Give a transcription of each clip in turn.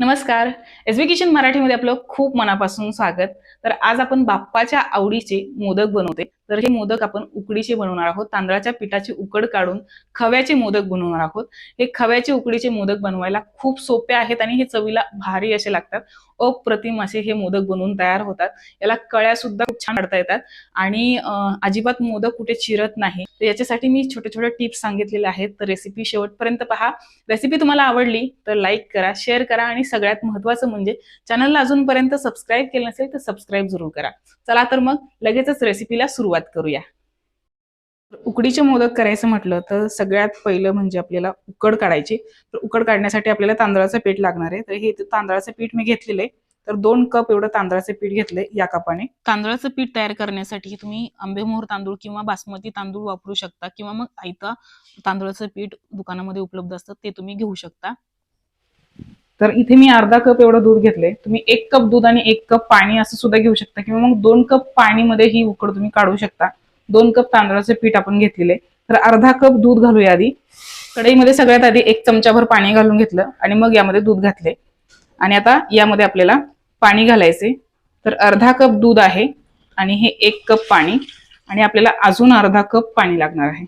नमस्कार. एस बी किचन मराठीमध्ये आपलं खूप मनापासून स्वागत. तर आज आपण बाप्पाच्या आवडीचे मोदक बनवते. तर हे मोदक आपण उकडीचे बनवणार आहोत. तांदळाच्या पिठाची उकड काढून खव्याचे मोदक बनवणार आहोत. हे खव्याचे उकडीचे मोदक बनवायला खूप सोपे आहेत आणि हे चवीला भारी असे लागतात. अप्रतिम असे हे मोदक बनवून तयार होतात. याला कळ्या सुद्धा खूप छान काढता येतात. आणि अजिबात मोदक कुठे चिरत नाही. तर याच्यासाठी मी छोटे छोटे टिप्स सांगितलेले आहेत. तर रेसिपी शेवटपर्यंत पहा. रेसिपी तुम्हाला आवडली तर लाईक करा शेअर करा आणि सगळ्यात महत्वाचं म्हणजे चॅनलला अजूनपर्यंत सबस्क्राईब केलं नसेल तर सबस्क्राईब जरूर करा. चला तर मग लगेचच रेसिपीला सुरुवात करूया. उकडीचे मोदक करायचं म्हटलं तर सगळ्यात पहिलं म्हणजे आपल्याला उकड काढायची. तर उकड काढण्यासाठी आपल्याला तांदळाचं पीठ लागणार आहे. तर हे इथं तांदळाचं पीठ मी घेतलेलं आहे. तर दोन कप एवढं तांदळाचं पीठ घेतलंय या कपाने. तांदळाचं पीठ तयार करण्यासाठी तुम्ही आंबेमोहर तांदूळ किंवा बासमती तांदूळ वापरू शकता किंवा मग आयता तांदळाचं पीठ दुकानामध्ये उपलब्ध असतं ते तुम्ही घेऊ शकता. तर इथे मी अर्धा कप एवढं दूध घेतलंय. तुम्ही एक कप दूध आणि एक कप पाणी असं सुद्धा घेऊ शकता किंवा मग दोन कप पाणीमध्ये ही उकड तुम्ही काढू शकता. दोन कप तांदळाचे पीठ आपण घेतलेले तर अर्धा कप दूध घालूया आधी. कढईमध्ये सगळ्यात आधी एक चमचाभर पाणी घालून घेतलं आणि मग यामध्ये दूध घातले आणि आता यामध्ये आपल्याला पाणी घालायचे तर अर्धा कप दूध आहे आणि हे एक कप पाणी. आणि आपल्याला अजून अर्धा कप पाणी लागणार आहे.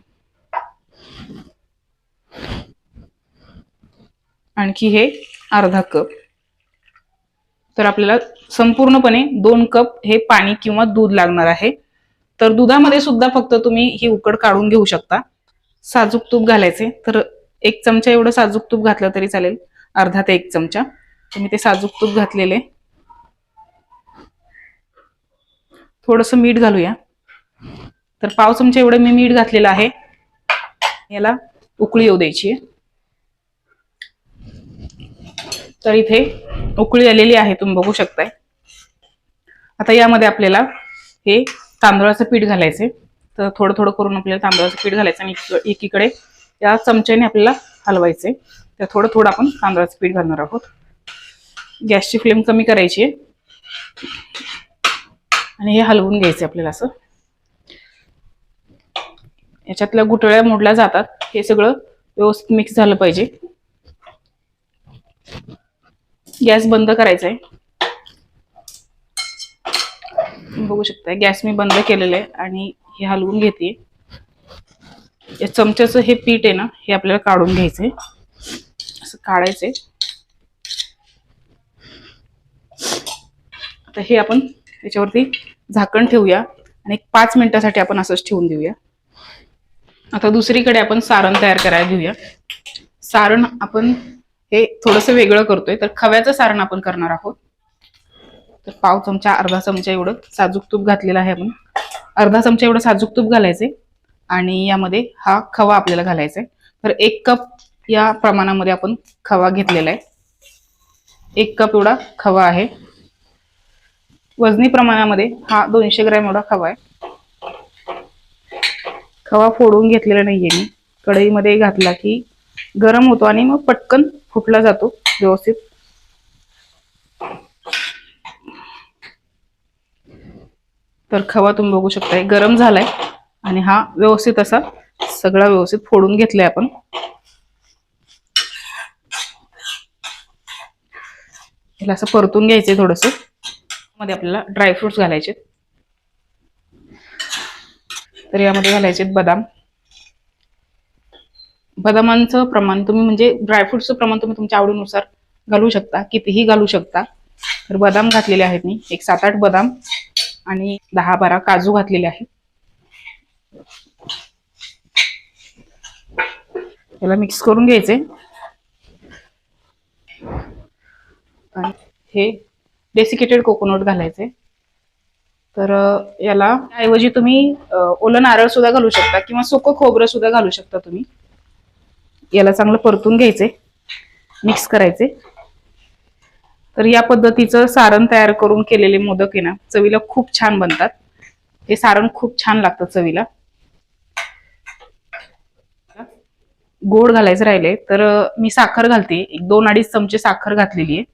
आणखी हे अर्धा कप. तर आपल्याला संपूर्णपणे दोन कप हे पाणी किंवा दूध लागणार आहे. तर दुधामध्ये सुद्धा फक्त तुम्ही ही उकड काढून घेऊ शकता. साजूक तूप घालायचे. तर एक चमचा एवढं साजूक तूप घातलं तरी चालेल. अर्धा ते एक चमचा. तुम्ही ते साजूक तूप घातलेले. थोडस मीठ घालूया. तर पाव चमचा एवढं मी मीठ घातलेलं आहे. याला उकळी येऊ द्यायची. आहे तर इथे उकळी आलेली आहे. तुम्ही बघू शकताय. आता यामध्ये आपल्याला हे तांदळाचं पीठ घालायचे. तर थोडं थोडं करून आपल्याला तांदळाचं पीठ घालायचं आणि एकीकडे या चमच्याने आपल्याला हलवायचे. तर थोडं थोडं आपण तांदळाचं पीठ घालणार आहोत. गॅसची फ्लेम कमी करायची आहे. आणि हे हलवून घ्यायचे आपल्याला असं. याच्यातल्या गुटळ्या मोडल्या जातात. हे सगळं व्यवस्थित मिक्स झालं पाहिजे. गॅस बंद करायचा आहे. बघू शकता गॅस मी बंद केलेला आहे आणि हे हलवून घेते. या चमच्याचं हे पीठ आहे ना हे आपल्याला काढून घ्यायचंय. असं काढायचंय. आता हे आपण त्याच्यावरती झाकण ठेवूया आणि एक पाच मिनिटासाठी आपण असंच ठेवून देऊया. आता दुसरीकडे आपण सारण तयार करायला घेऊया. सारण आपण हे थोडंसं वेगळं करतोय. तर खव्याचं सारण आपण करणार आहोत. तर पाव चमचा अर्धा चमचा एवढं साजूक तूप घातलेलं आहे आपण. अर्धा चमचा एवढं साजूक तूप घालायचे आणि यामध्ये हा खवा आपल्याला घालायचा आहे तर एक कप या प्रमाणामध्ये आपण खवा घेतलेला आहे. एक कप एवढा खवा आहे. वजनी प्रमाणामध्ये हा दोनशे ग्रॅम एवढा खवा आहे. खवा फोडून घेतलेला नाहीये मी. कढईमध्ये घातला की गरम होतो आणि मग पटकन फुटला जातो व्यवस्थित. तर खवा तुम्ही बघू शकताय गरम झालाय. आणि हा व्यवस्थित असा सगळा व्यवस्थित फोडून घेतलाय आपण. याला असं परतून घ्यायचंय थोडस. मध्ये आपल्याला ड्रायफ्रुट्स घालायचे. तर यामध्ये घालायचे बदाम. बदामांचं प्रमाण तुम्ही म्हणजे ड्रायफ्रुटचं प्रमाण तुम्ही तुमच्या आवडीनुसार घालू शकता कितीही घालू शकता. तर बदाम घातलेले आहेत मी एक सात आठ बदाम. आणि दहा बारा काजू घातलेले आहेत. याला मिक्स करून घ्यायचे. आणि हे डेसिकेटेड कोकोनट घालायचे. तर याला ऐवजी तुम्ही ओलं नारळ सुद्धा घालू शकता किंवा सुकं खोबरं सुद्धा घालू शकता तुम्ही. याला चांगलं परतून घ्यायचे. मिक्स करायचे. तर या पद्धतीचं सारण तयार करून केलेले मोदक आहे ना चवीला खूप छान बनतात. हे सारण खूप छान लागतं चवीला. गोड घालायचं राहिले तर मी साखर घालते. एक दोन अडीच चमचे साखर घातलेली आहे.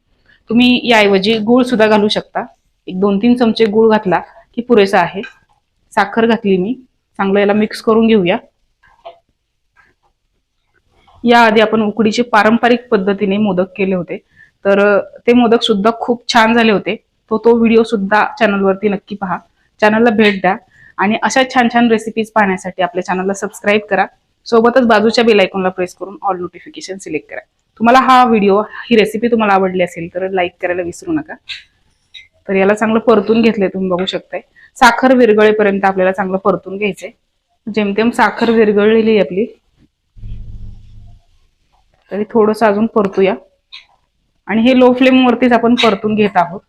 तुम्ही याऐवजी गूळ सुद्धा घालू शकता. एक दोन तीन चमचे गूळ घातला की पुरेसा आहे. साखर घातली मी. चांगलं याला मिक्स करून घेऊया. याआधी आपण उकडीचे पारंपरिक पद्धतीने मोदक केले होते. तर ते मोदक सुद्धा खूप छान झाले होते. तो तो व्हिडिओ सुद्धा चॅनलवरती नक्की पहा. चॅनलला भेट द्या. आणि अशा छान छान रेसिपीज पाहण्यासाठी आपल्या चॅनलला सबस्क्राईब करा. सोबतच बाजूच्या बेल आयकॉनला प्रेस करून ऑल नोटिफिकेशन सिलेक्ट करा. तुम्हाला हा व्हिडिओ ही रेसिपी तुम्हाला आवडली असेल तर लाईक करायला विसरू नका. तर याला चांगलं परतून घेतलंय तुम्ही बघू शकताय. साखर विरगळेपर्यंत आपल्याला चांगलं परतून घ्यायचंय. जेमतेम साखर विरघळलेली आहे आपली. तरी थोडस अजून परतूया. आणि हे लो फ्लेम वरतीच आपण परतून घेत आहोत.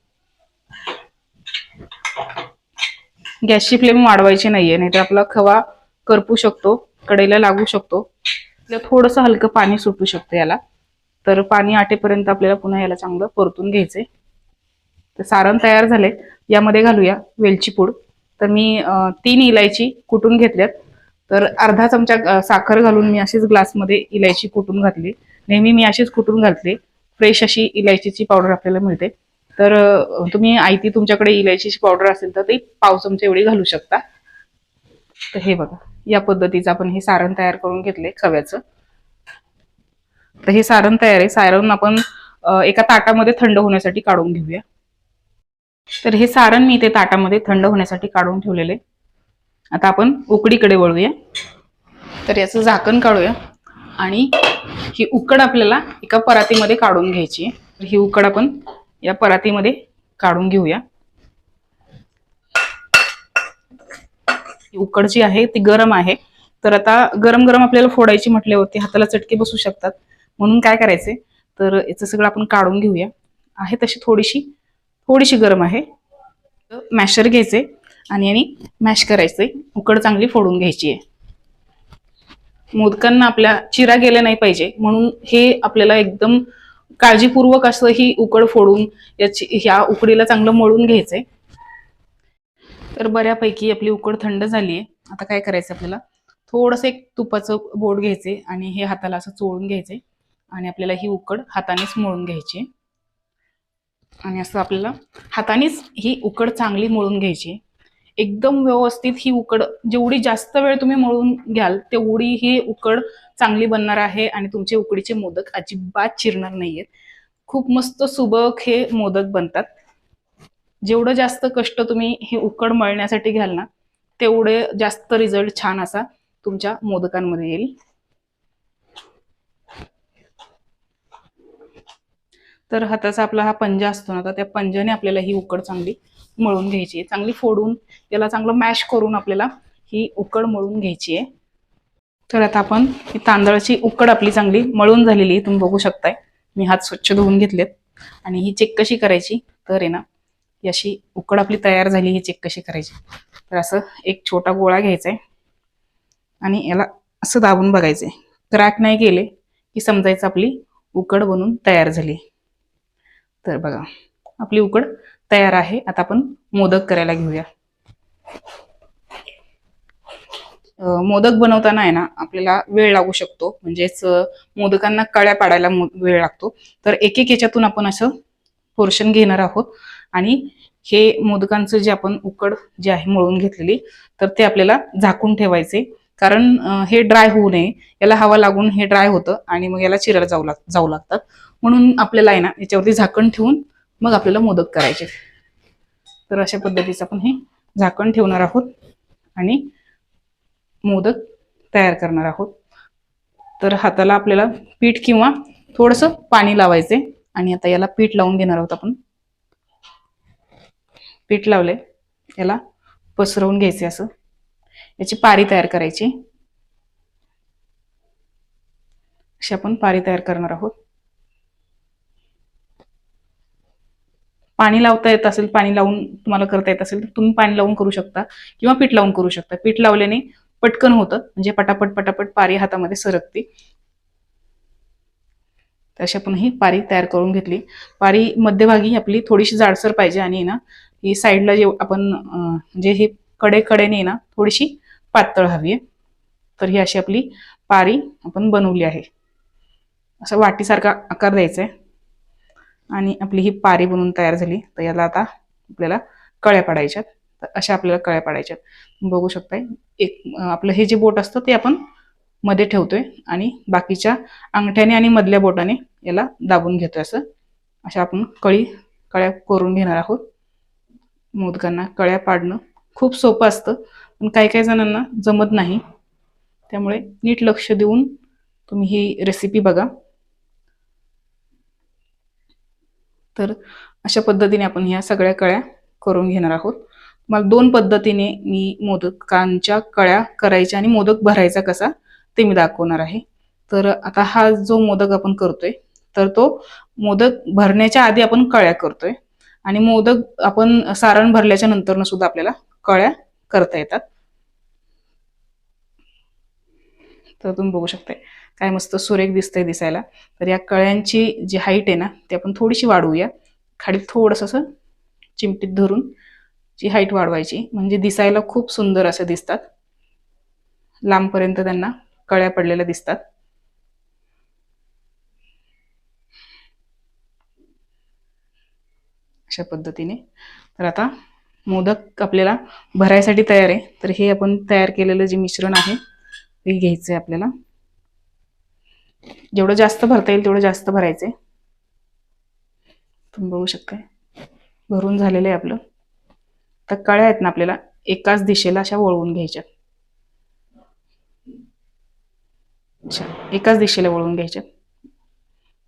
गॅसची फ्लेम वाढवायची नाहीये नाहीतर आपला खवा करपू शकतो कडेला लागू शकतो. थोडस हलकं पाणी सुटू शकतं याला. तर पाणी आटेपर्यंत आपल्याला पुन्हा याला चांगलं परतून घ्यायचंय. तर सारण तयार झाले यामध्ये घालूया वेलची पूड. तर मी तीन इलायची कुटून घेतल्यात. तर अर्धा चमचा साखर घालून मी अशीच ग्लासमध्ये इलायची कुटून घातली. नेहमी मी अशीच कुटून घातली. फ्रेश अशी इलायचीची पावडर आपल्याला मिळते. तर तुम्ही आयती तुमच्याकडे इलायचीची पावडर असेल तर ती पाव चमचे एवढी घालू शकता. तर हे बघा या पद्धतीचं आपण हे सारण तयार करून घेतले खव्याचं. तर हे सारण तयार आहे. सारण आपण एका ताटामध्ये थंड होण्यासाठी काढून घेऊया. तर हे सारण मी ते ताटामध्ये थंड होण्यासाठी काढून ठेवलेले आता आपण उकडीकडे वळूया. तर याचं झाकण काढूया. आणि ही उकड आपल्याला एका परातीमध्ये काढून घ्यायची आहे. तर ही उकड आपण या परातीमध्ये काढून घेऊया. ही उकड जी आहे ती गरम आहे. तर आता गरम गरम आपल्याला फोडायची म्हटल्यावरती हाताला चटके बसू शकतात. म्हणून काय करायचे? तर याचं सगळं आपण काढून घेऊया. आहे तशी थोडीशी थोडीशी गरम आहे. मॅशर घ्यायचे आणि याने मॅश करायचे. उकड चांगली फोडून घ्यायची आहे. मोदकांना आपल्या चिरा गेल्या नाही पाहिजे. म्हणून हे आपल्याला एकदम काळजीपूर्वक असं ही उकड फोडून याची ह्या उकडीला चांगलं मळून घ्यायचंय. तर बऱ्यापैकी आपली उकड थंड झाली आहे आता काय करायचं आपल्याला? थोडंसं एक तुपाचं बोट घ्यायचे आणि हे हाताला असं चोळून घ्यायचे आणि आपल्याला ही उकड हातानेच मळून घ्यायची आहे. आणि असं आपल्याला हातानेच ही उकड चांगली मळून घ्यायची आहे. एकदम व्यवस्थित ही उकड जेवढी जास्त वेळ तुम्ही मळून घ्याल तेवढी ही उकड चांगली बनणार आहे आणि तुमचे उकडीचे मोदक अजिबात चिरणार नाहीयेत. खूप मस्त सुबक हे मोदक बनतात. जेवढं जास्त कष्ट तुम्ही हे उकड मळण्यासाठी घ्याल ना तेवढे जास्त रिझल्ट छान असा तुमच्या मोदकांमध्ये येईल. तर हाताचा आपला हा पंजा असतो ना तर त्या पंजाने आपल्याला ही उकड चांगली मळून घ्यायची आहे. चांगली फोडून त्याला चांगलं मॅश करून आपल्याला ही उकड मळून घ्यायची आहे. तर आता आपण ही तांदळाची उकड आपली चांगली मळून झालेली आहे. तुम्ही बघू शकताय. मी हात स्वच्छ धुवून घेतलेत. आणि ही चेक कशी करायची? तर आहे ना याशी अशी उकड आपली तयार झाली ही चेक कशी करायची? तर असं एक छोटा गोळा घ्यायचा आहे. आणि याला असं दाबून बघायचंय. क्रॅक नाही केले की समजायचं आपली उकड बनून तयार झाली. तर बघा आपली उकड तयार आहे. आता आपण मोदक करायला घेऊया. मोदक बनवताना आहे ना आपल्याला वेळ लागू शकतो. म्हणजेच मोदकांना कळ्या पाडायला वेळ लागतो. तर एक एक याच्यातून आपण असं पोर्शन घेणार आहोत. आणि हे मोदकांचं जे आपण उकड जे आहे मळून घेतलेली तर ते आपल्याला झाकून ठेवायचे. कारण हे ड्राय होऊ नये. याला हवा लागून हे ड्राय होतं आणि मग याला चिरायला जाऊ लाग जाऊ लागतात. म्हणून आपल्याला आहे ना याच्यावरती झाकण ठेवून मग आपल्याला मोदक करायचे. तर अशा पद्धतीचं आपण हे झाकण ठेवणार आहोत आणि मोदक तयार करणार आहोत. तर हाताला आपल्याला पीठ किंवा थोडंसं पाणी लावायचे आणि आता याला पीठ लावून घेणार आहोत आपण. पीठ लावले याला पसरवून घ्यायचे असं. याची पारी तयार करायची. अशी आपण पारी तयार करणार आहोत. पाणी लावता येत असेल पाणी लावून तुम्हाला करता येत असेल तर तुम्ही पाणी लावून करू शकता किंवा पीठ लावून करू शकता. पीठ लावल्याने पटकन होतं म्हणजे पटापट पटापट पारी हातामध्ये सरकते. तर अशी आपण ही पारी तयार करून घेतली. पारी मध्यभागी आपली थोडीशी जाडसर पाहिजे आणि ना ही साईडला जे आपण म्हणजे हे कडे कडेने ना थोडीशी पातळ हवी आहे. तर ही अशी आपली पारी आपण बनवली आहे. असं वाटीसारखा आकार द्यायचा आहे. आणि आपली ही पारी बनवून तयार झाली. तर याला आता आपल्याला कळ्या पाडायच्यात तर अशा आपल्याला कळ्या पाडायच्यात बघू शकताय एक आपलं हे जे बोट असतं ते आपण मध्ये ठेवतोय आणि बाकीच्या अंगठ्याने आणि मधल्या बोटाने याला दाबून घेतोय असं. अशा आपण कळी कळ्या करून घेणार आहोत. मोदकांना कळ्या पाडणं खूप सोपं असतं. पण काही काही जणांना जमत नाही. त्यामुळे नीट लक्ष देऊन तुम्ही ही रेसिपी बघा. तर अशा पद्धतीने आपण ह्या सगळ्या कळ्या करून घेणार आहोत. मला दोन पद्धतीने मी मोदकांच्या कळ्या करायच्या आणि मोदक भरायचा कसा ते मी दाखवणार आहे. तर आता हा जो मोदक आपण करतोय तर तो मोदक भरण्याच्या आधी आपण कळ्या करतोय आणि मोदक आपण सारण भरल्याच्या नंतर सुद्धा आपल्याला कळ्या करता येतात. तर तुम्ही बघू शकताय. काय मस्त सुरेख दिसतंय दिसायला. तर या कळ्यांची जी हाईट आहे ना ती आपण थोडीशी वाढवूया. खाली थोडस असं चिमटीत धरून जी हाईट वाढवायची म्हणजे दिसायला खूप सुंदर असं दिसतात. लांबपर्यंत त्यांना कळ्या पडलेल्या दिसतात. अशा पद्धतीने. तर आता मोदक आपल्याला भरायसाठी तयार आहे. तर हे आपण तयार केलेलं जे मिश्रण आहे ते घ्यायचं आहे आपल्याला. जेवढं जास्त भरता येईल तेवढं जास्त भरायचंय. तुम्ही बघू शकताय. भरून झालेलं आहे आपलं. तर कळ्या आहेत ना आपल्याला एकाच दिशेला अशा वळवून घ्यायच्या. अच्छा एकाच दिशेला वळवून घ्यायच्या.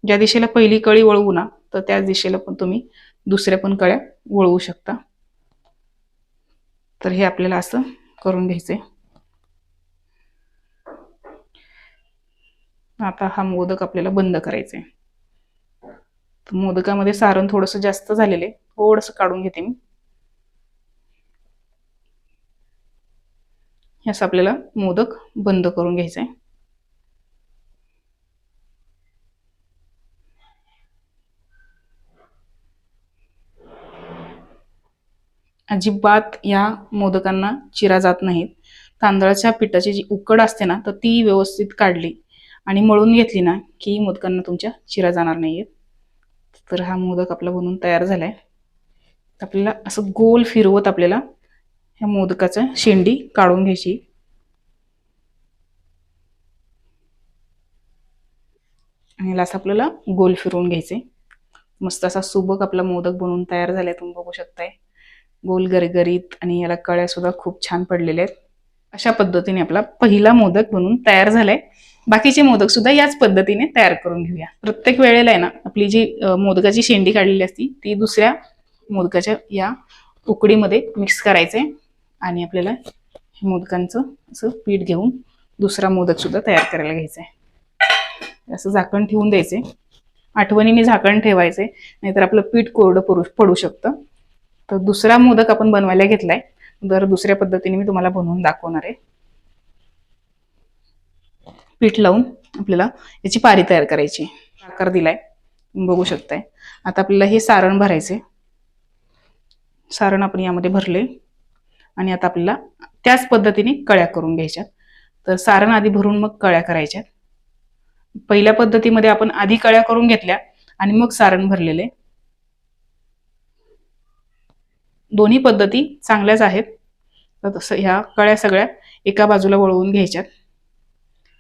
ज्या दिशेला पहिली कळी वळवू ना तर त्याच दिशेला पण तुम्ही दुसऱ्या पण कळ्या वळवू शकता. तर हे आपल्याला असं करून घ्यायचंय. आता हा मोदक आपल्याला बंद करायचा आहे मोदकामध्ये सारण थोडस जास्त झालेले थोडस काढून घेते मी. असं आपल्याला मोदक बंद करून घ्यायचा आहे अजिबात या मोदकांना चिरा जात नाहीत. तांदळाच्या पिठाची जी उकड असते ना तर ती व्यवस्थित काढली. आणि मळून घेतली ना की मोदकांना तुमच्या चिरा जाणार नाहीयेत तर हा मोदक आपला बनवून तयार झालाय. आपल्याला असं गोल फिरवत आपल्याला ह्या मोदकाचा शेंडी काढून घ्यायची. आणि असं आपल्याला गोल फिरवून घ्यायचे. मस्त असा सुबक आपला मोदक बनवून तयार झालाय तुम्ही बघू शकताय. गोल गरगरीत आणि याला कळ्या सुद्धा खूप छान पडलेल्या आहेत. अशा पद्धतीने आपला पहिला मोदक बनवून तयार झालाय. बाकीचे मोदक सुद्धा याच पद्धतीने तयार करून घेऊया. प्रत्येक वेळेला आहे ना आपली जी मोदकाची शेंडी काढलेली असती ती दुसऱ्या मोदकाच्या या उकडीमध्ये मिक्स करायचे आणि आपल्याला मोदकांचं असं पीठ घेऊन दुसरा मोदक सुद्धा तयार करायला घ्यायचा आहे असं झाकण ठेवून द्यायचे आठवणीने झाकण ठेवायचे नाहीतर आपलं पीठ कोरडं पडू पडू शकतं. तर दुसरा मोदक आपण बनवायला घेतलाय. तर दुसऱ्या पद्धतीने मी तुम्हाला बनवून दाखवणार आहे. पीठ लावून आपल्याला याची पारी तयार करायची. आकार दिलाय. बघू शकताय. आता आपल्याला हे सारण भरायचे सारण आपण यामध्ये भरले आणि आता आपल्याला त्याच पद्धतीने कळ्या करून घ्यायच्यात. तर सारण आधी भरून मग कळ्या करायच्यात. पहिल्या पद्धतीमध्ये आपण आधी कळ्या करून घेतल्या आणि मग सारण भरलेले. दोन्ही पद्धती चांगल्याच आहेत. तर तसं ह्या कळ्या सगळ्या एका बाजूला वळवून घ्यायच्यात.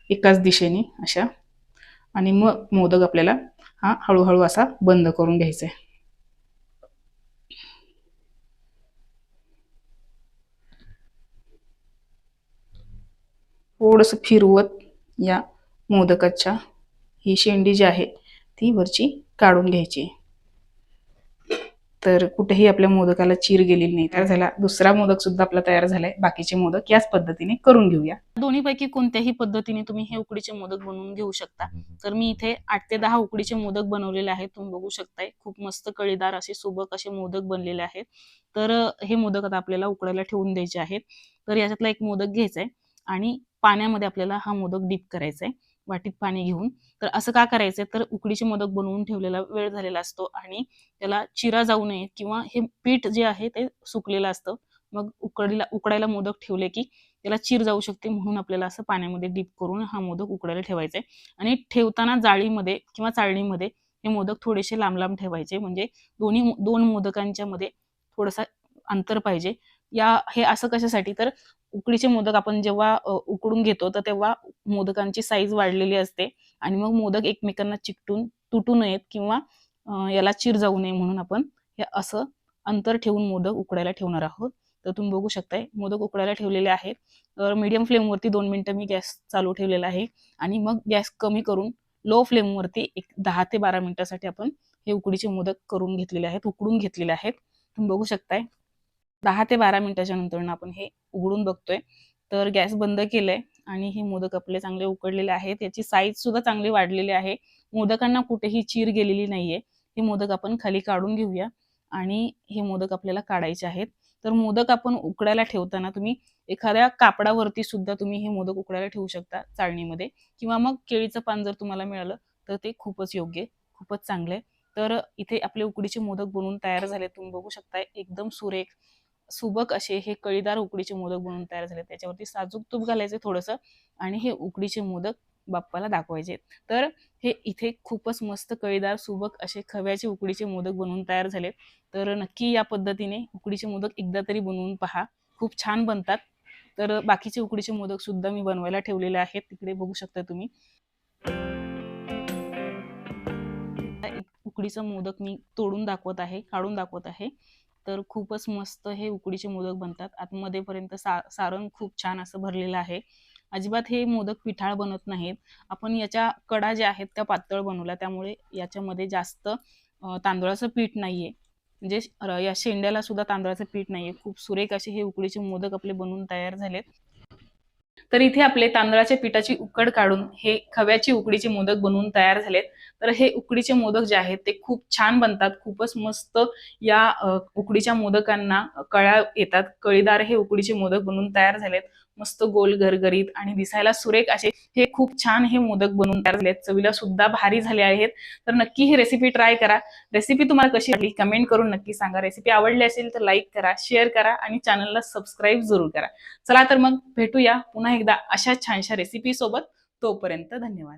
एकाच दिशेने अशा. आणि मग मोदक आपल्याला हा हळूहळू असा बंद करून घ्यायचा आहे थोडस फिरवत या मोदकाच्या ही शेंडी जी आहे ती वरची काढून घ्यायची. तर कुठेही आपल्या मोदकाला चीर गेलेली नाही. तर झाला दुसरा मोदक सुद्धा आपला तयार झालाय. बाकीचे मोदक याच पद्धतीने करून घेऊया. दोन्ही पैकी कोणत्याही पद्धतीने तुम्ही हे उकडीचे मोदक बनवून घेऊ शकता. तर मी इथे आठ ते दहा उकडीचे मोदक बनवलेले आहेत. तुम्ही बघू शकताय. खूप मस्त कळीदार असे सुबक असे मोदक बनलेले आहेत. तर हे मोदक आता आपल्याला उकडायला ठेवून द्यायचे आहेत. तर याच्यातला एक मोदक घ्यायचा आहे आणि पाण्यामध्ये आपल्याला हा मोदक डीप करायचा आहे वाटीत पाणी घेऊन. तर असं का करायचंय? तर उकडीचे मोदक बनवून ठेवलेला वेळ झालेला असतो आणि त्याला चिरा जाऊ नये किंवा हे पीठ जे आहे ते सुकलेलं असतं. मग उकडीला उकडायला मोदक ठेवले की त्याला चिर जाऊ शकते म्हणून आपल्याला असं पाण्यामध्ये डीप करून हा मोदक उकडायला ठेवायचा आहे आणि ठेवताना जाळीमध्ये किंवा चाळणीमध्ये हे मोदक थोडेसे लांब लांब ठेवायचे. म्हणजे दोन्ही दोन मोदकांच्या मध्ये थोडासा अंतर पाहिजे. या हे असं कशासाठी? तर उकडीचे मोदक आपण जेव्हा उकडून घेतो तर तेव्हा मोदकांची साईज वाढलेली असते. आणि मग मोदक एकमेकांना चिकटून तुटू नयेत किंवा याला चिर जाऊ नये म्हणून आपण हे असं अंतर ठेवून मोदक उकडायला ठेवणार आहोत. तर तुम्ही बघू शकताय मोदक उकडायला ठेवलेले आहेत. तर मीडियम फ्लेमवरती दोन मिनिटं मी गॅस चालू ठेवलेला आहे. आणि मग गॅस कमी करून लो फ्लेमवरती एक दहा ते बारा मिनिटासाठी आपण हे उकडीचे मोदक करून घेतलेले आहेत उकडून घेतलेले आहेत. तुम्ही बघू शकताय. दहा ते बारा मिनिटाच्या नंतर आपण हे उघडून बघतोय. तर गॅस बंद केलाय आणि हे मोदक आपले चांगले उकडलेले आहेत. याची साईज सुद्धा चांगली वाढलेली आहे. मोदकांना कुठेही चीर गेलेली नाहीये. हे मोदक आपण खाली काढून घेऊया आणि हे मोदक आपल्याला काढायचे आहेत. तर मोदक आपण उकडायला ठेवताना तुम्ही एखाद्या कापडावरती सुद्धा तुम्ही हे मोदक उकडायला ठेवू शकता चाळणीमध्ये. किंवा मग केळीचं पान जर तुम्हाला मिळालं तर ते खूपच योग्य खूपच चांगलं आहे. तर इथे आपले उकडीचे मोदक बनवून तयार झाले तुम्ही बघू शकता एकदम सुरेख सुबक असे हे कळीदार उकडीचे मोदक बनवून तयार झाले. त्याच्यावरती साजूक तूप घालायचे थोडंसं आणि हे उकडीचे मोदक बाप्पाला दाखवायचे. तर हे इथे खूपच मस्त कळीदार सुबक असे खव्याचे उकडीचे मोदक बनवून तयार झाले. तर नक्की या पद्धतीने उकडीचे मोदक एकदा तरी बनवून पहा. खूप छान बनतात. तर बाकीचे उकडीचे मोदक सुद्धा मी बनवायला ठेवलेले आहेत. तिकडे बघू शकता तुम्ही. उकडीचा मोदक मी तोडून दाखवत आहे काढून दाखवत आहे. तर खूपच मस्त हे उकडीचे मोदक बनतात. आतमध्ये पर्यंत सा सारण खूप छान असं भरलेलं आहे. अजिबात हे मोदक पिठाळ बनत नाहीत. आपण याच्या कडा ज्या आहेत त्या पातळ बनवल्या. त्यामुळे याच्यामध्ये जास्त तांदळाचं पीठ नाहीये. म्हणजे या शेंड्याला सुद्धा तांदळाचं पीठ नाहीये. खूप सुरेख असे हे उकडीचे मोदक आपले बनवून तयार झालेत. तर इथे आपले तांदळाच्या पिठाची उकड काढून हे खव्याची उकडीचे मोदक बनवून तयार झालेत. तर हे उकडीचे मोदक जे आहेत ते खूप छान बनतात. खूपच मस्त या उकडीच्या मोदकांना कळ्या येतात. कळीदार हे उकडीचे मोदक बनवून तयार झालेत. मस्त गोल गरगरीत आणि दिसायला सुरेख असे. हे खूप छान हे मोदक बनवून तयार झालेत. चवीला सुद्धा भारी झाले आहेत. तर नक्की ही रेसिपी ट्राय करा. रेसिपी तुम्हाला कशी वाटली कमेंट करून नक्की सांगा. रेसिपी आवडली असेल तर लाईक करा शेअर करा आणि चॅनलला सबस्क्राईब जरूर करा. चला तर मग भेटूया पुन्हा एकदा अशा छानशा रेसिपी सोबत. तोपर्यंत धन्यवाद.